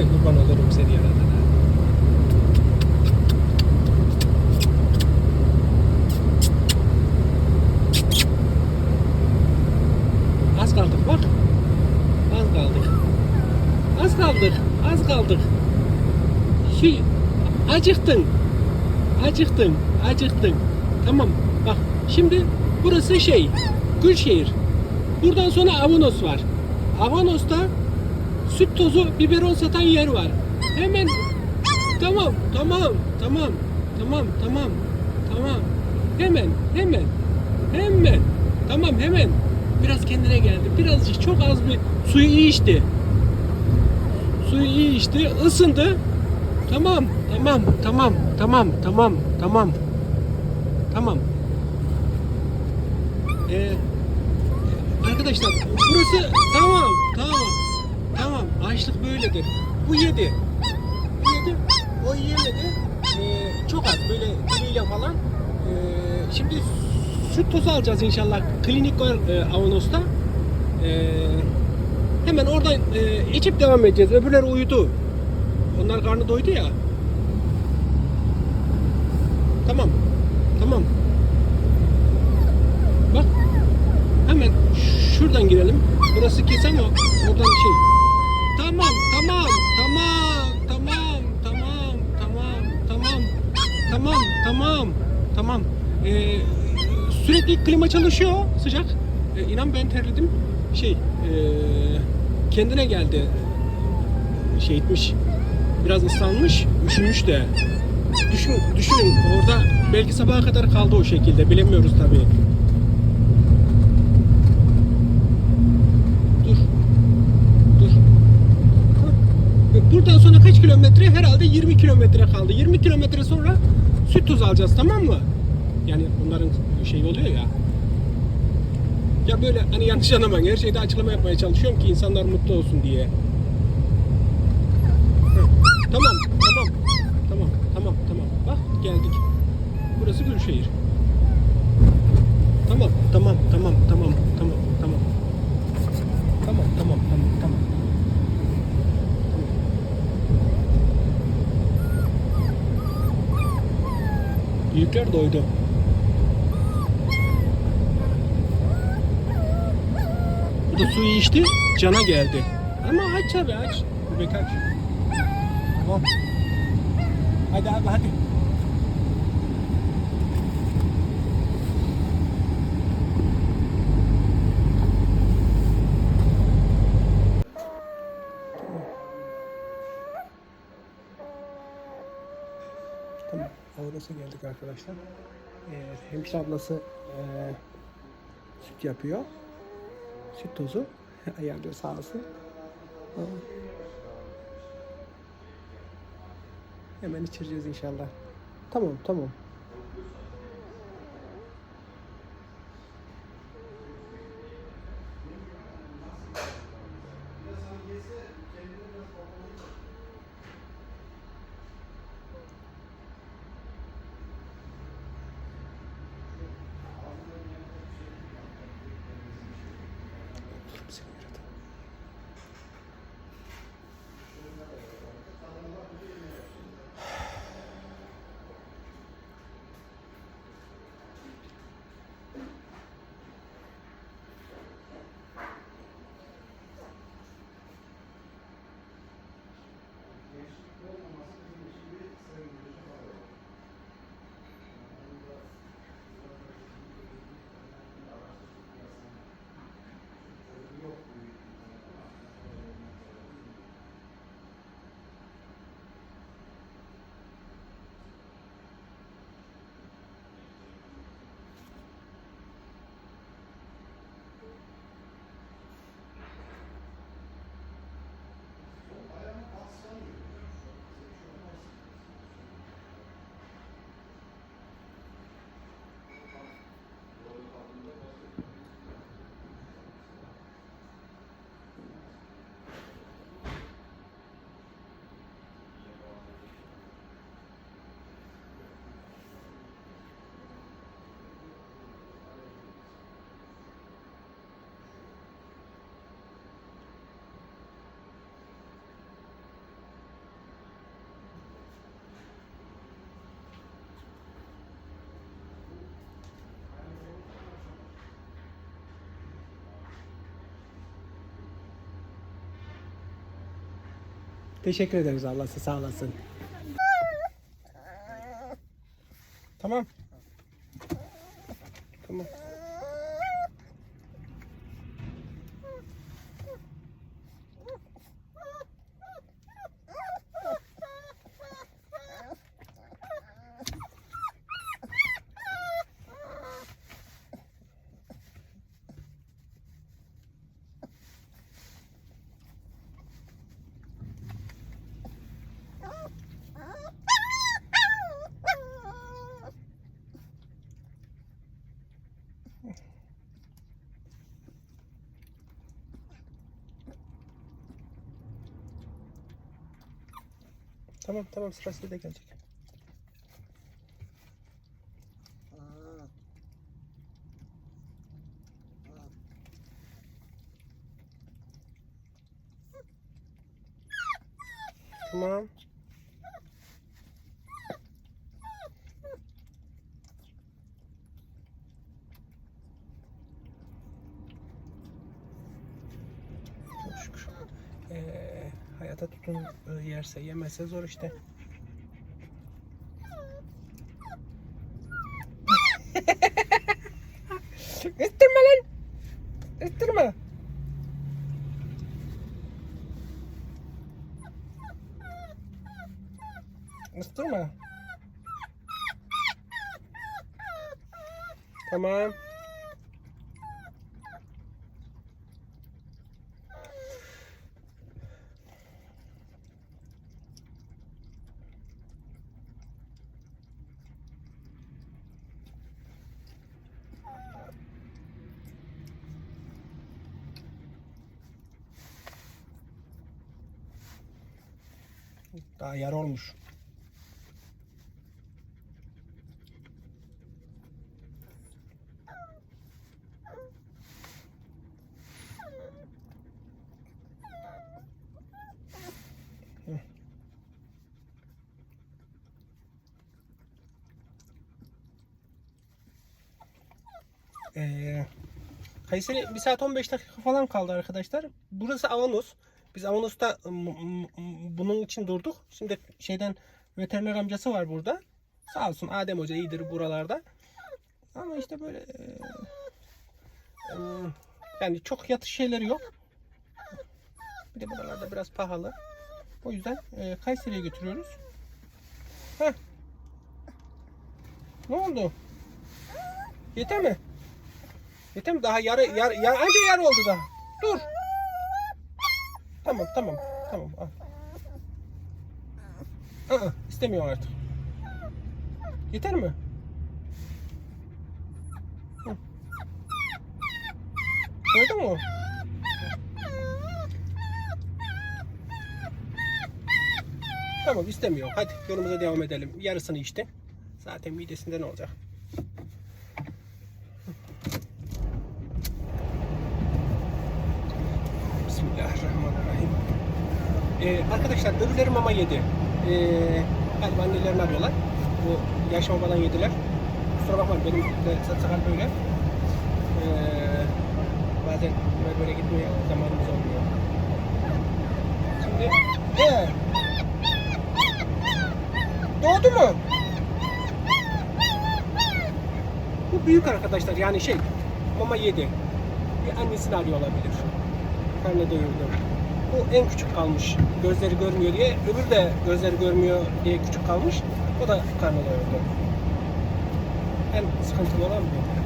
Ay kurban olurum seni yaradana. Az kaldık bak. Az kaldık. Az kaldık. Az kaldık. Şey, acıktın. Acıktın. Acıktın. Tamam. Bak şimdi burası şey. Gülşehir. Buradan sonra Avanos var. Avanos'ta süt tozu, biberon satan yer var. Hemen tamam, tamam, tamam, tamam, tamam, tamam. Hemen, hemen, hemen. Tamam, hemen. Biraz kendine geldi. Birazcık çok az bir suyu iyi içti. Suyu iyi içti, ısındı. Tamam, tamam, tamam, tamam, tamam, tamam. Tamam. Ee, arkadaşlar burası tamam, tamam. Açlık böyledir. Bu yedi. Bu yedi. O yemedi. Ee, çok az böyle diliyle falan. Ee, şimdi süt tozu alacağız inşallah. Klinik var e, Avanos'ta. Ee, hemen oradan e, içip devam edeceğiz. Öbürleri uyudu. Onlar karnı doydu ya. Tamam. Tamam. Bak. Hemen şuradan girelim. Burası kes ama oradan şey. Tamam, tamam, tamam, tamam, tamam, tamam, tamam, tamam, tamam, tamam. Ee, sürekli klima çalışıyor, sıcak. Ee, inan ben terledim. Şey, ee, kendine geldi. Şey etmiş, biraz ıslanmış, üşümüş de. Düşün, düşünün orada belki sabaha kadar kaldı o şekilde, bilemiyoruz tabii. Dur. Dur. Buradan sonra kaç kilometre? Herhalde 20 kilometre kaldı. 20 kilometre sonra süt tozu alacağız tamam mı? Yani bunların şey oluyor ya. Ya böyle hani yanlış anlamayın. Her şeyde açıklama yapmaya çalışıyorum ki insanlar mutlu olsun diye. Tamam, tamam. Tamam, tamam, tamam. Bak geldik. Burası Gülşehir. Tamam, tamam, tamam, tamam, tamam, tamam. Tamam, tamam, tamam, tamam. Büyükler doydu. Bu da suyu içti, cana geldi. Ama aç abi aç. Bebek aç. Tamam. Hadi abi hadi. Tamam. Avras'a geldik arkadaşlar. Ee, hemşire ablası ee, süt yapıyor. Süt tozu. Ayarlıyor sağ olsun. Hemen içireceğiz inşallah. Tamam tamam. Teşekkür ederiz Allah size sağ olasın. Tamam. Tamam. Tamam tamam sırası da gelecek. Tamam. Çok şükür. Ee, hayata tutun e, yerse yemezse zor işte. Isırma lan. Isırma. Isırma. Tamam. Daha yar olmuş. Ee, Kayseri 1 saat 15 dakika falan kaldı arkadaşlar. Burası Avanos. Biz Avanos'ta m- bunun için durduk. Şimdi şeyden veteriner amcası var burada. Sağ olsun Adem Hoca iyidir buralarda. Ama işte böyle e, e, yani çok yatış şeyleri yok. Bir de buralarda biraz pahalı. O yüzden e, Kayseri'ye götürüyoruz. Heh. Ne oldu? Yeter mi? Yeter mi? Daha yarı, yar, yar, anca yarı oldu daha. Dur. Tamam, tamam, tamam. Al. Aa, istemiyor artık. Yeter mi? Hı. Gördün? Tamam istemiyor. Hadi yolumuza devam edelim. Yarısını içti. Zaten midesinde ne olacak? Ee, arkadaşlar öbürleri mama yedi. Ee, galiba annelerini arıyorlar. Bu yaş mamadan yediler. Kusura bakmayın benim de sa- sakal böyle. Ee, bazen böyle, böyle gitmeye zamanımız olmuyor. Şimdi ee, doğdu mu? Bu büyük arkadaşlar yani şey mama yedi. Bir annesini arıyor olabilir. Karnı doyurdu. Bu en küçük kalmış. Gözleri görmüyor diye. Öbür de gözleri görmüyor diye küçük kalmış. O da karnı doyurdu. En sıkıntılı olan bu.